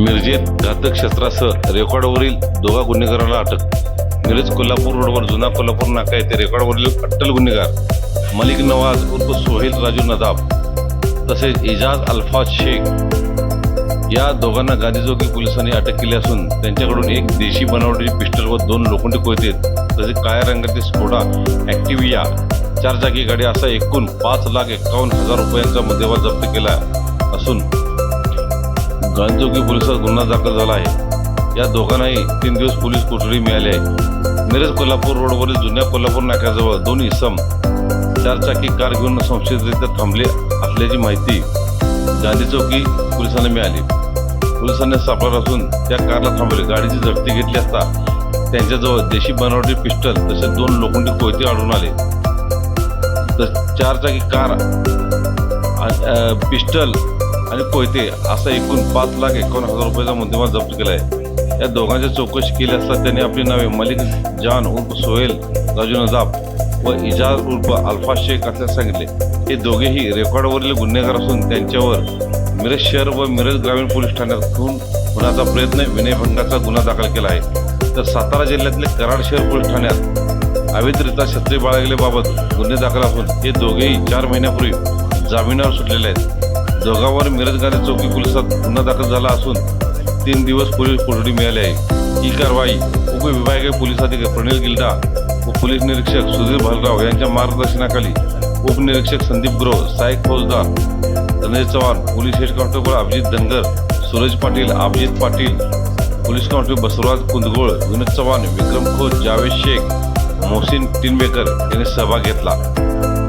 मिरजेत घातक शस्त्रासह रेकॉर्डवरील दोघा गुन्हेगारांना अटक. मिरज कोल्हापूर रोडवर जुना कोल्हापूर नाका येथे रेकॉर्डवरील अट्टल गुन्हेगार मलिक नवाज उर्फ सोहेल राजू नदाब तसेच इजाज अल्फाज शेख या दोघांना गांधीजोगी पोलिसांनी अटक केली असून त्यांच्याकडून एक देशी बनावटीची पिस्टल व दोन लोखंडी कोयते तसेच काळ्या रंगातील स्कोडा ॲक्टिव्हिया चार चाकी गाडी असा एकूण पाच लाख एकावन्न हजार रुपयांचा मुद्देमाल जप्त केला असून गंजोगी पोलिसात गुन्हा दाखल झाला आहे. या दोघांनाही तीन दिवस पोलीस कोठडी मिळाली आहे. मिरज कोल्हापूर रोडवरील जुन्या कोल्हापूर नाक्याजवळ दोन इसम चारचाकी कार घेऊन संशयितरित्या थांबले असल्याची माहिती गांधी चौकी पोलिसांना मिळाली. पोलिसांनी सापळा असून त्या कारला थांबवले. गाडीची झडती घेतली असता त्यांच्याजवळ देशी बनावटी पिस्टल तसेच दोन लोखंडी कोयते आढळून आले. तर चारचाकी कार पिस्टल आणि कोयते असा एकूण पाच लाख एकावन्न हजार रुपयाचा मुद्देमाल जप्त केला आहे या दोघांची चौकशी केली असता त्यांनी आपली नावे मलिक जान उर्फ सोहेल राजू नजाब व इजाज उर्फ अल्फा शेख असल्याचे सांगितले. हे दोघेही रेकॉर्डवरील गुन्हेगार असून त्यांच्यावर मिरज शहर व मिरज ग्रामीण पोलीस ठाण्यातून होण्याचा प्रयत्न विनयभंगाचा गुन्हा दाखल केला आहे. तर सातारा जिल्ह्यातले कराड शहर पोलीस ठाण्यात अवैधरित्या छत्री बाळगल्याबाबत गुन्हे दाखल असून हे दोघेही चार महिन्यापूर्वी जामिनावर सुटलेले आहेत. दोघांवर मिरजगाडी चौकी पोलिसात गुन्हा दाखल झाला असून तीन दिवस पोलीस कोठडी मिळाली आहे. ही कारवाई उपविभागीय पोलीस अधिकारी प्रणील गिल्डा व पोलीस निरीक्षक सुधीर भालराव यांच्या मार्गदर्शनाखाली उपनिरीक्षक संदीप ग्रोह सहाय्यक फौजदार Dhanesh Chavan police head constable Abhijit Dhangar Suraj Patil Abhijit Patil police constable Basavaraj Kundgol Vinod Chavan Vikram Khot Javed Shaikh Mohsin Tinbekar यांनी सहभाग घेतला.